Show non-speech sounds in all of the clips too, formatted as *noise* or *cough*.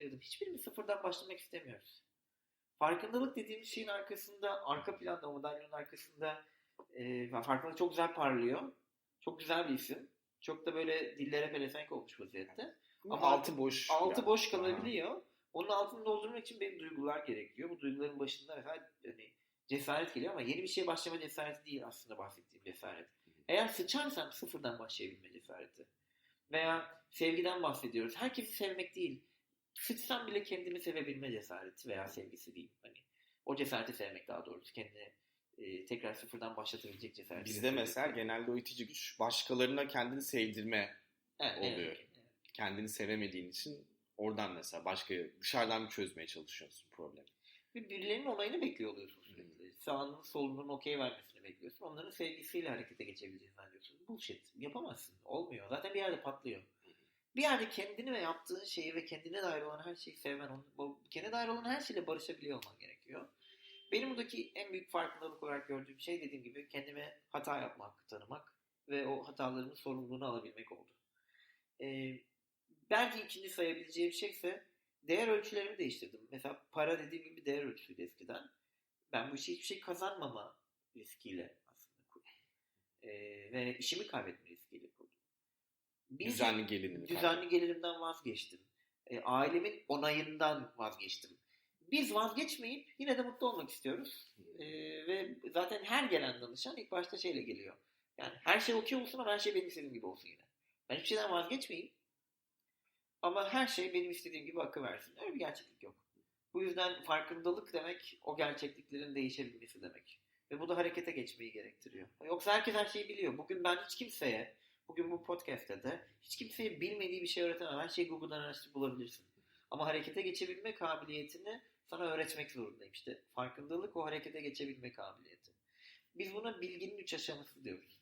dedim. Hiçbirimiz sıfırdan başlamak istemiyoruz. Farkındalık dediğimiz şeyin arkasında, arka planda, o madalyonun arkasında e, farkındalık çok güzel parlıyor. Çok güzel bir isim. Çok da böyle dillere pelesenk olmuş vaziyette. Ama altı boş. Altı biraz. boş kalabiliyor. Onun altını doldurmak için benim duygular gerekiyor. Bu duyguların başında mesela hani cesaret geliyor ama yeni bir şeye başlama cesareti değil aslında bahsettiğim cesaret. Eğer sıçarsam sıfırdan başlayabilme cesareti. Veya sevgiden bahsediyoruz. Herkesi sevmek değil. Sıçsam bile kendimi sevebilme cesareti veya sevgisi diyeyim. Hani o cesareti sevmek daha doğrusu. Kendini e, tekrar sıfırdan başlatabilecek cesareti. Bizde mesela genelde o itici güç başkalarına kendini sevdirme evet, evet, oluyor. evet. kendini sevemediğin için oradan mesela başka dışarıdan bir çözmeye çalışıyorsun problemi. Ve birilerinin onayını bekliyor oluyorsun Hmm. sürekli. Sağının solunun okey vermesini bekliyorsun. Onların sevgisiyle harekete geçebileceğini zannediyorsun. Bullshit. Yapamazsın. Olmuyor. Zaten bir yerde patlıyor. Bir yerde kendini ve yaptığın şeyi ve kendine dair olan her şeyi sevmen, kendine dair olan her şeyle barışabiliyor olman gerekiyor. Benim buradaki en büyük farkındalık olarak gördüğüm şey dediğim gibi kendime hata yapmak, tanımak ve o hatalarımın sorumluluğunu alabilmek oldu. Ee, belki ikinci sayabileceğim şey ise değer ölçülerimi değiştirdim. Mesela para dediğim gibi değer ölçüsüydü eskiden. Ben bu işi hiçbir şey kazanmama riskiyle aslında. Ee, ve işimi kaybetme. Bir Düzenli gelinimi. düzenli gelirimden vazgeçtim. E, ailemin onayından vazgeçtim. Biz vazgeçmeyip yine de mutlu olmak istiyoruz. E, ve zaten her gelen danışan ilk başta şeyle geliyor. Yani her şey okey olsun ama her şey benim istediğim gibi olsun yine. Ben hiçbir şeyden vazgeçmeyeyim. Ama her şey benim istediğim gibi akı versin. Öyle bir gerçeklik yok. Bu yüzden farkındalık demek o gerçekliklerin değişebilmesi demek. Ve bu da harekete geçmeyi gerektiriyor. Yoksa herkes her şeyi biliyor. Bugün ben hiç kimseye, bugün bu podcast'te de hiç kimseye bilmediği bir şey öğretemem. Her şeyi Google'dan araştırıp bulabilirsin. Ama harekete geçebilme kabiliyetini sana öğretmek zorundayım. İşte farkındalık o harekete geçebilme kabiliyeti. Biz buna bilginin üç aşaması diyoruz.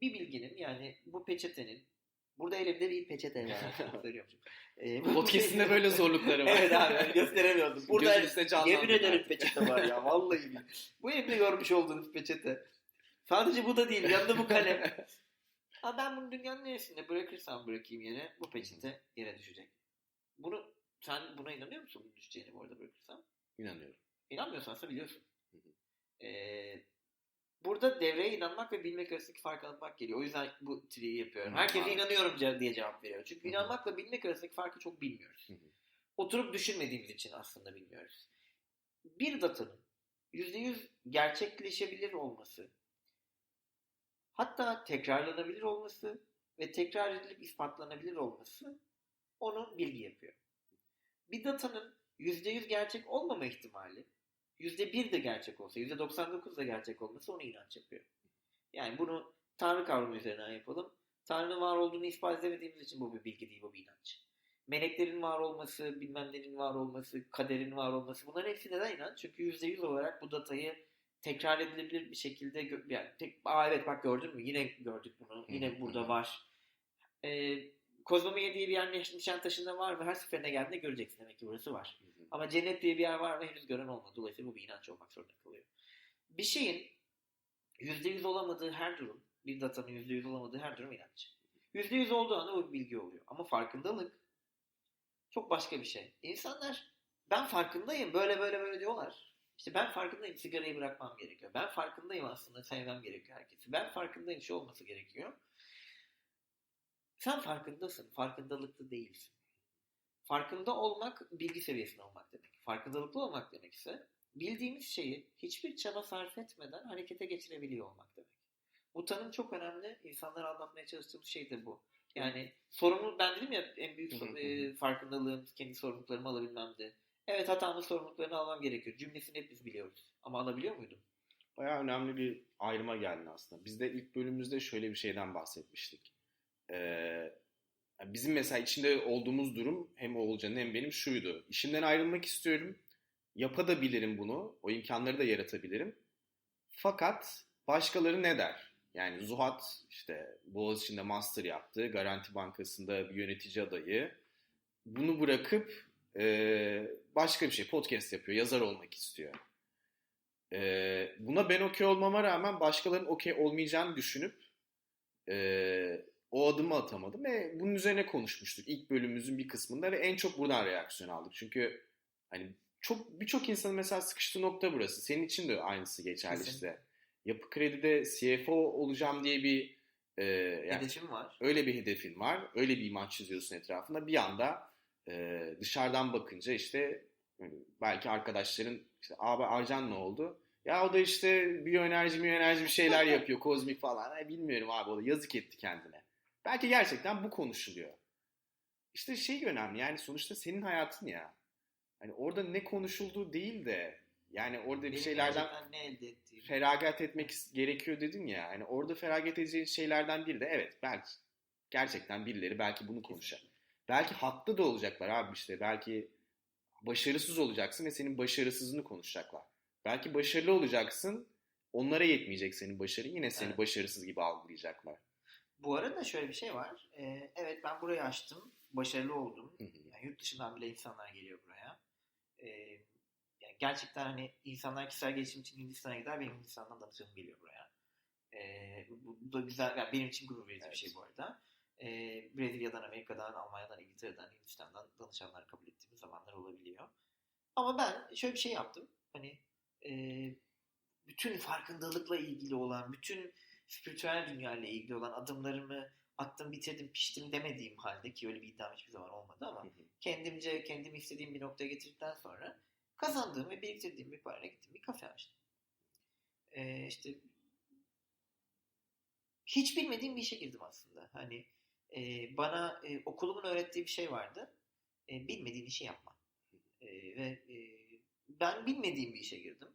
Bir bilginin yani bu peçetenin Burada elimde bir peçete var. *laughs* Söylüyormuşum. Ee, Podcast'inde böyle zorlukları var. *laughs* evet abi gösteremiyordum. *laughs* Burada yemin ederim peçete var ya vallahi. bu elimde görmüş olduğunuz peçete. Sadece bu da değil. Yanında bu kalem. Ha ben bunu dünyanın neresinde bırakırsam bırakayım yere bu peçete yere düşecek. Bunu sen buna inanıyor musun bunun düşeceğini bu arada bırakırsam? İnanıyorum. İnanmıyorsan ise biliyorsun. Hı hı. Ee, burada devreye inanmak ve bilmek arasındaki farkı anlatmak geliyor. O yüzden bu triyi yapıyorum. Hı, Herkese inanıyorum diye cevap veriyor. Çünkü inanmakla bilmek arasındaki farkı çok bilmiyoruz. Oturup düşünmediğimiz için aslında bilmiyoruz. Bir datanın %100 gerçekleşebilir olması, hatta tekrarlanabilir olması ve tekrar edilip ispatlanabilir olması onu bilgi yapıyor. Bir datanın %100 gerçek olmama ihtimali %1 de gerçek olsa, %99 da gerçek olması onu inanç yapıyor. Yani bunu Tanrı kavramı üzerinden yapalım. Tanrı'nın var olduğunu ispat edemediğimiz için bu bir bilgi değil, bu bir inanç. Meleklerin var olması, bilmem nenin var olması, kaderin var olması bunların hepsi neden inanç? Çünkü %100 olarak bu datayı tekrar edilebilir bir şekilde yani tek, Aa evet bak gördün mü? Yine gördük bunu. Yine burada var. Ee, Kozmomiye diye bir yer Niş- Nişantaşı'nda var ve her seferinde geldiğinde göreceksin demek ki burası var. Ama cennet diye bir yer var ve henüz gören olmadı. Dolayısıyla bu bir inanç olmak zorunda kalıyor. Bir şeyin %100 olamadığı her durum, bir datanın %100 olamadığı her durum inanç. %100 olduğu anda bu bir bilgi oluyor. Ama farkındalık çok başka bir şey. İnsanlar ben farkındayım böyle böyle böyle diyorlar. İşte ben farkındayım sigarayı bırakmam gerekiyor. Ben farkındayım aslında sevmem gerekiyor herkesi. Ben farkındayım şu olması gerekiyor. Sen farkındasın. Farkındalıklı değilsin. Farkında olmak bilgi seviyesinde olmak demek. Farkındalıklı olmak demek ise bildiğimiz şeyi hiçbir çaba sarf etmeden harekete geçirebiliyor olmak demek. Bu tanım çok önemli. İnsanlara anlatmaya çalıştığım şey de bu. Yani sorumlu ben dedim ya en büyük e, farkındalığım kendi sorumluluklarımı alabilmemdi. Evet hatamın sorumluluklarını almam gerekiyor. Cümlesini hep biz biliyoruz. Ama alabiliyor muydum? Bayağı önemli bir ayrıma geldin aslında. Biz de ilk bölümümüzde şöyle bir şeyden bahsetmiştik. Ee, bizim mesela içinde olduğumuz durum hem Oğulcan'ın hem benim şuydu. İşimden ayrılmak istiyorum. Yapabilirim bunu. O imkanları da yaratabilirim. Fakat başkaları ne der? Yani Zuhat işte Boğaziçi'nde master yaptı. Garanti Bankası'nda bir yönetici adayı. Bunu bırakıp e, başka bir şey podcast yapıyor. Yazar olmak istiyor. Ee, buna ben okey olmama rağmen başkalarının okey olmayacağını düşünüp e, o adımı atamadım ve bunun üzerine konuşmuştuk ilk bölümümüzün bir kısmında ve en çok buradan reaksiyon aldık. Çünkü hani çok birçok insanın mesela sıkıştığı nokta burası. Senin için de aynısı geçerli Kesinlikle. işte. Yapı Kredi'de CFO olacağım diye bir e, yani Hedefim var. öyle bir hedefin var. Öyle bir imaj çiziyorsun etrafında. Bir anda e, dışarıdan bakınca işte hani belki arkadaşların işte abi Arcan ne oldu? Ya o da işte biyoenerji biyoenerji bir şeyler yapıyor. *laughs* kozmik falan. Ay, bilmiyorum abi o da yazık etti kendine. Belki gerçekten bu konuşuluyor. İşte şey önemli yani sonuçta senin hayatın ya. Hani orada ne konuşulduğu değil de yani orada bir Benim şeylerden gerçekten ne elde ettiğim. feragat etmek gerekiyor dedin ya. Hani orada feragat edeceğin şeylerden biri de evet belki gerçekten birileri belki bunu konuşacak. Belki haklı da olacaklar abi işte. Belki başarısız olacaksın ve senin başarısızlığını konuşacaklar. Belki başarılı olacaksın. Onlara yetmeyecek senin başarın. Yine seni Evet. başarısız gibi algılayacaklar. Bu arada şöyle bir şey var. Ee, evet ben burayı açtım. Başarılı oldum. Hı hı. Yani yurt dışından bile insanlar geliyor buraya. Ee, yani gerçekten hani insanlar kişisel gelişim için Hindistan'a gider. Benim Hindistan'dan danışanım geliyor buraya. Ee, bu, bu da güzel. Yani benim için gurur verici bir Evet. şey bu arada. Ee, Brezilya'dan, Amerika'dan, Almanya'dan, İngiltere'den, Hindistan'dan danışanlar kabul ettiğimiz zamanlar olabiliyor. Ama ben şöyle bir şey yaptım. Hani e, bütün farkındalıkla ilgili olan, bütün spiritüel dünya ile ilgili olan adımlarımı attım, bitirdim, piştim demediğim halde ki öyle bir iddiam hiçbir zaman olmadı ama Hı hı. kendimce, kendim istediğim bir noktaya getirdikten sonra kazandığım ve biriktirdiğim bir parayla gittim bir kafe açtım. Ee, işte hiç bilmediğim bir işe girdim aslında. Hani e, bana e, okulumun öğrettiği bir şey vardı. E, bilmediğin işi yapma. E, ve e, ben bilmediğim bir işe girdim.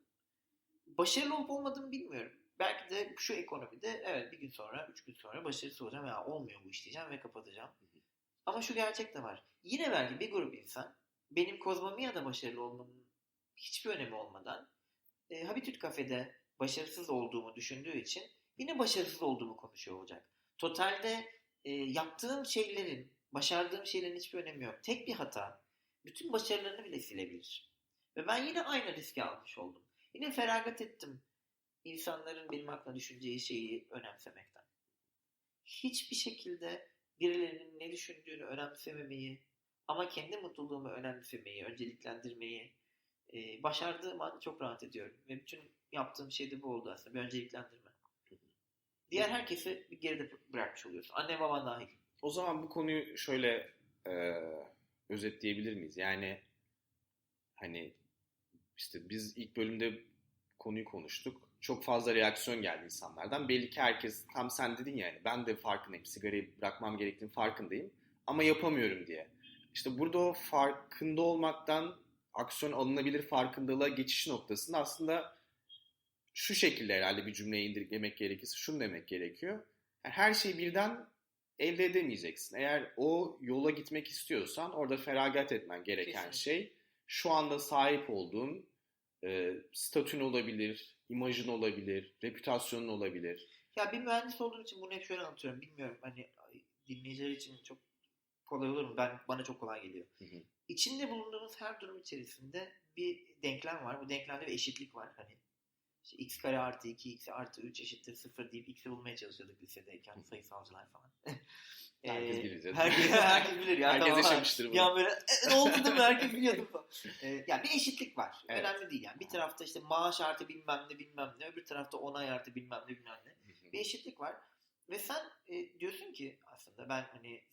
Başarılı olup olmadığımı bilmiyorum. Belki de şu ekonomide evet bir gün sonra, üç gün sonra başarısız olacağım ya olmuyor bu iş diyeceğim ve kapatacağım. Ama şu gerçek de var. Yine belki bir grup insan benim kozmomiyada başarılı olmamın hiçbir önemi olmadan e, Habitüt kafede başarısız olduğumu düşündüğü için yine başarısız olduğumu konuşuyor olacak. Totalde e, yaptığım şeylerin, başardığım şeylerin hiçbir önemi yok. Tek bir hata bütün başarılarını bile silebilir. Ve ben yine aynı riski almış oldum. Yine feragat ettim insanların benim hakkında düşüneceği şeyi önemsemekten. Hiçbir şekilde birilerinin ne düşündüğünü önemsememeyi ama kendi mutluluğumu önemsemeyi, önceliklendirmeyi e, başardığım an çok rahat ediyorum. Ve bütün yaptığım şey de bu oldu aslında. Bir önceliklendirme. Diğer herkesi bir geride bırakmış oluyorsun. Anne baban dahil. O zaman bu konuyu şöyle e, özetleyebilir miyiz? Yani hani işte biz ilk bölümde konuyu konuştuk. Çok fazla reaksiyon geldi insanlardan. Belli ki herkes tam sen dedin yani ben de farkındayım. Sigarayı bırakmam gerektiğini farkındayım. Ama yapamıyorum diye. İşte burada o farkında olmaktan aksiyon alınabilir farkındalığa geçiş noktasında aslında şu şekilde herhalde bir cümleye indirgemek gerekirse şunu demek gerekiyor. Yani her şeyi birden elde edemeyeceksin. Eğer o yola gitmek istiyorsan orada feragat etmen gereken Kesinlikle. şey şu anda sahip olduğun e, statün olabilir, imajın olabilir, reputasyonun olabilir. Ya bir mühendis olduğum için bunu hep şöyle anlatıyorum. Bilmiyorum hani dinleyiciler için çok kolay olur mu? Ben bana çok kolay geliyor. Hı hı. İçinde bulunduğumuz her durum içerisinde bir denklem var. Bu denklemde bir eşitlik var. Hani işte x kare artı 2 x artı 3 eşittir 0 deyip x'i bulmaya çalışıyorduk lisedeyken sayısalcılar falan. *laughs* Herkes Ee, bilir. Herkes, herkes bilir ya. Herkes tamam. yaşamıştır bunu. An böyle "E, ne oldu değil mi? Herkes biliyordu falan. *laughs* Ee, yani bir eşitlik var. Evet. Önemli değil yani. Bir tarafta işte maaş artı bilmem ne bilmem ne. Öbür tarafta onay artı bilmem ne bilmem ne. Bir eşitlik var. Ve sen e, diyorsun ki aslında ben hani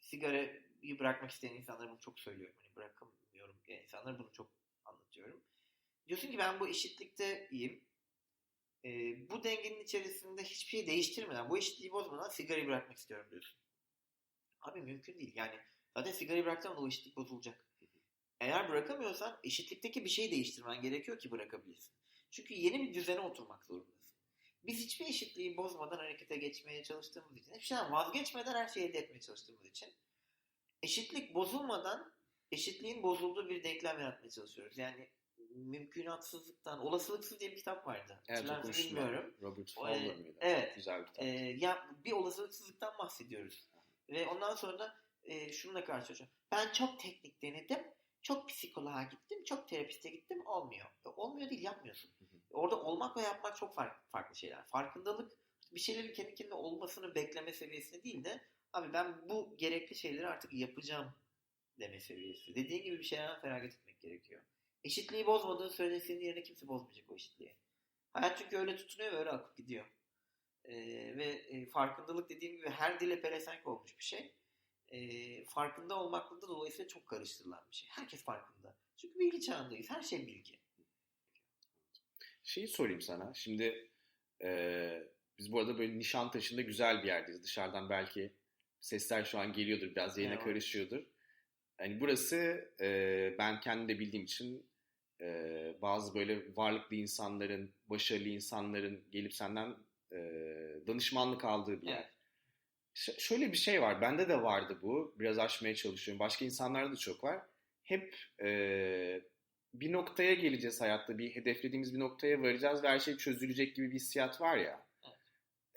sigarayı bırakmak isteyen insanlara bunu çok söylüyorum. Hani bırakamıyorum insanlara bunu çok anlatıyorum. Diyorsun ki ben bu eşitlikte iyiyim. E, bu dengenin içerisinde hiçbir şey değiştirmeden, bu eşitliği bozmadan sigarayı bırakmak istiyorum diyorsun. Abi mümkün değil. Yani zaten sigarayı zaman o eşitlik bozulacak. Eğer bırakamıyorsan eşitlikteki bir şeyi değiştirmen gerekiyor ki bırakabilirsin. Çünkü yeni bir düzene oturmak zorundasın. Biz hiçbir eşitliği bozmadan harekete geçmeye çalıştığımız için, hiçbir şeyden vazgeçmeden her şeyi elde etmeye çalıştığımız için eşitlik bozulmadan eşitliğin bozulduğu bir denklem yaratmaya çalışıyoruz. Yani mümkünatsızlıktan, olasılıksız diye bir kitap vardı. Evet, okumuştum bilmiyorum. Robert Fowler e, mıydı? evet. Güzel bir kitap. Ee, ya bir olasılıksızlıktan bahsediyoruz. Ve ondan sonra da e, şununla karşılaşıyorum. Ben çok teknik denedim. Çok psikoloğa gittim. Çok terapiste gittim. Olmuyor. E, olmuyor değil yapmıyorsun. Hı hı. Orada olmak ve yapmak çok farklı, farklı şeyler. Farkındalık bir şeylerin kendi kendine olmasını bekleme seviyesinde değil de abi ben bu gerekli şeyleri artık yapacağım deme seviyesi. Dediğin gibi bir şeylerden feragat etmek gerekiyor. Eşitliği bozmadığın sürece senin yerine kimse bozmayacak o eşitliği. Hayat çünkü öyle tutunuyor ve öyle akıp gidiyor. Ee, ve e, farkındalık dediğim gibi her dile pelesenk olmuş bir şey. Ee, farkında olmakla da dolayısıyla çok karıştırılan bir şey. Herkes farkında. Çünkü bilgi çağındayız. Her şey bilgi. Şeyi sorayım sana. Şimdi e, biz bu arada böyle Nişantaşı'nda güzel bir yerdeyiz. Dışarıdan belki sesler şu an geliyordur. Biraz yayına Evet. karışıyordur. Yani burası e, ben kendim de bildiğim için e, bazı böyle varlıklı insanların, başarılı insanların gelip senden e, danışmanlık aldığı bir yer. Evet. Ş- şöyle bir şey var. Bende de vardı bu. Biraz aşmaya çalışıyorum. Başka insanlarda da çok var. Hep e, bir noktaya geleceğiz hayatta. Bir hedeflediğimiz bir noktaya varacağız ve her şey çözülecek gibi bir hissiyat var ya.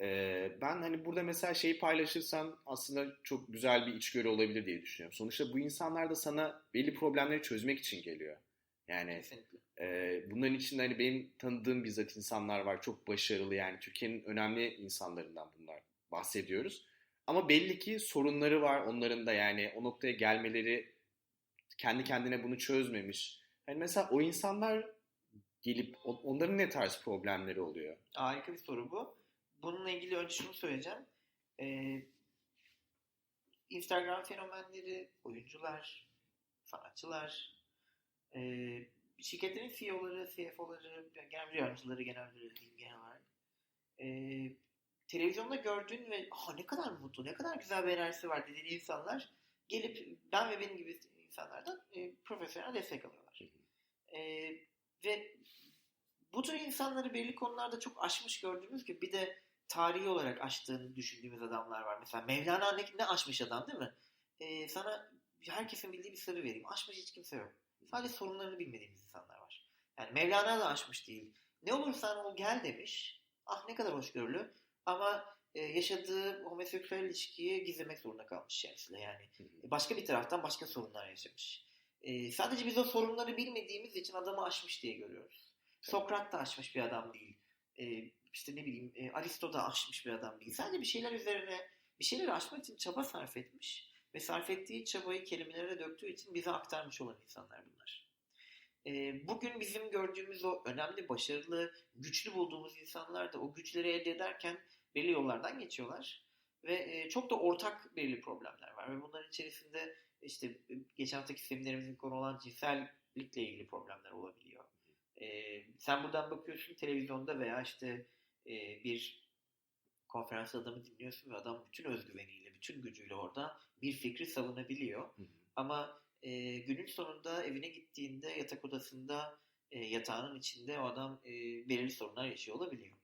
E, ben hani burada mesela şeyi paylaşırsan aslında çok güzel bir içgörü olabilir diye düşünüyorum. Sonuçta bu insanlar da sana belli problemleri çözmek için geliyor. Yani Kesinlikle. ee, bunların içinde hani benim tanıdığım bizzat insanlar var. Çok başarılı yani Türkiye'nin önemli insanlarından bunlar bahsediyoruz. Ama belli ki sorunları var onların da yani o noktaya gelmeleri kendi kendine bunu çözmemiş. Yani mesela o insanlar gelip on- onların ne tarz problemleri oluyor? Harika bir soru bu. Bununla ilgili önce şunu söyleyeceğim. Ee, Instagram fenomenleri, oyuncular, sanatçılar, e, şirketlerin CEO'ları, CFO'ları, genel müdür yardımcıları, genel müdürleri diyeyim genel olarak. E, televizyonda gördüğün ve "Aa, ne kadar mutlu, ne kadar güzel bir enerjisi var dediğin insanlar gelip ben ve benim gibi insanlardan e, profesyonel destek alıyorlar. E, ve bu tür insanları belli konularda çok aşmış gördüğümüz gibi bir de tarihi olarak aştığını düşündüğümüz adamlar var. Mesela Mevlana ne, ne aşmış adam değil mi? Ee, sana herkesin bildiği bir sırrı vereyim. Aşmış hiç kimse yok. Sadece sorunlarını bilmediğimiz insanlar var. Yani Mevlana da aşmış değil. Ne olursan ol gel demiş. Ah ne kadar hoşgörülü. Ama e, yaşadığı homoseksüel ilişkiyi gizlemek zorunda kalmış kendisiyle yani. Başka bir taraftan başka sorunlar yaşamış. E, sadece biz o sorunları bilmediğimiz için adamı aşmış diye görüyoruz. Sokrat da aşmış bir adam değil. E, işte ne bileyim e, Aristo da aşmış bir adam değil. Sadece bir şeyler üzerine bir şeyleri aşmak için çaba sarf etmiş ve sarf ettiği çabayı kelimelere döktüğü için bize aktarmış olan insanlar bunlar. E, bugün bizim gördüğümüz o önemli, başarılı, güçlü bulduğumuz insanlar da o güçleri elde ederken belli yollardan geçiyorlar. Ve e, çok da ortak belli problemler var. Ve bunların içerisinde işte geçen haftaki seminerimizin konu olan cinsellikle ilgili problemler olabiliyor. E, sen buradan bakıyorsun televizyonda veya işte e, bir konferans adamı dinliyorsun ve adam bütün özgüveniyle, bütün gücüyle orada bir fikri savunabiliyor. Hı hı. Ama e, günün sonunda evine gittiğinde yatak odasında e, yatağının içinde o adam e, belirli sorunlar yaşıyor olabiliyor.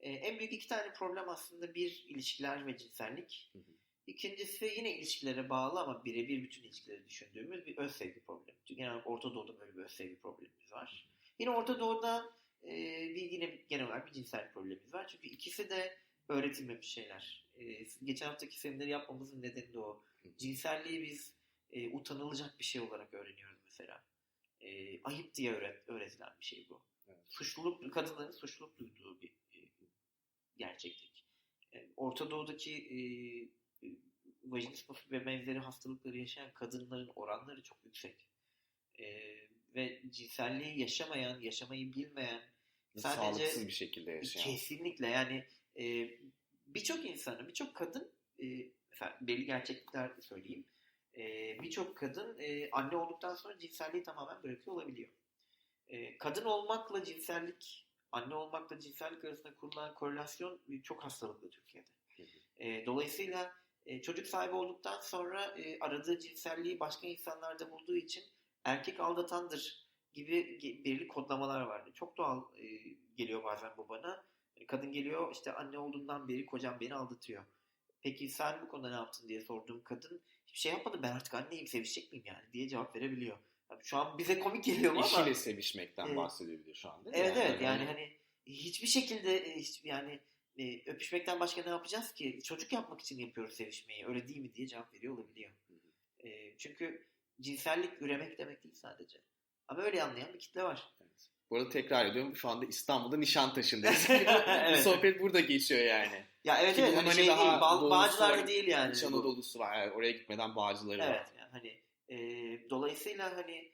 E, en büyük iki tane problem aslında bir ilişkiler ve cinsellik. Hı hı. İkincisi yine ilişkilere bağlı ama birebir bütün ilişkileri düşündüğümüz bir öz sevgi problemi. Çünkü genel olarak Orta Doğu'da böyle bir öz sevgi problemimiz var. Yine Orta Doğu'da e, bir yine genel olarak bir cinsel problemimiz var. Çünkü ikisi de öğretilmemiş şeyler. E, geçen haftaki semineri yapmamızın nedeni de o. Cinselliği biz e, utanılacak bir şey olarak öğreniyoruz mesela. E, ayıp diye öğret, öğretilen bir şey bu. Evet. Suçluluk, kadınların suçluluk duyduğu bir e, gerçeklik. E, Orta Doğu'daki e, e, vajinismus ve benzeri hastalıkları yaşayan kadınların oranları çok yüksek. E, ve cinselliği yaşamayan, yaşamayı bilmeyen, sadece Sağlıksız bir şekilde yaşayan. kesinlikle yani e, birçok insanın, birçok kadın e, mesela belli gerçeklikler söyleyeyim. E, birçok kadın e, anne olduktan sonra cinselliği tamamen bırakıyor olabiliyor. E, kadın olmakla cinsellik, anne olmakla cinsellik arasında kurulan korelasyon çok hastalıklı Türkiye'de. Hı hı. E, dolayısıyla e, çocuk sahibi olduktan sonra e, aradığı cinselliği başka insanlarda bulduğu için erkek aldatandır gibi belirli kodlamalar vardı. Çok doğal e, geliyor bazen bu bana. E, Kadın geliyor işte anne olduğundan beri kocam beni aldatıyor. Peki sen bu konuda ne yaptın diye sorduğum kadın hiçbir şey yapmadı ben artık anneyim sevişecek miyim yani diye cevap verebiliyor. Tabii şu an bize komik geliyor ama Eşiyle sevişmekten Evet. bahsedebilir şu anda. Evet evet Öyle yani hani hiçbir şekilde e, hiç, yani e, öpüşmekten başka ne yapacağız ki? Çocuk yapmak için yapıyoruz sevişmeyi. Öyle değil mi diye cevap veriyor olabiliyor. E, çünkü cinsellik üremek demek değil sadece. Ama öyle anlayan bir kitle var. Evet. Bu arada tekrar ediyorum. Şu anda İstanbul'da Nişantaşı'ndayız. *laughs* Bu Evet. sohbet burada geçiyor yani. Ya evet Ki evet hani şey değil, doğusu Bağcılar'da değil yani. İç. Anadolu'su var. Yani oraya gitmeden Bağcıları Evet var. yani hani e, dolayısıyla hani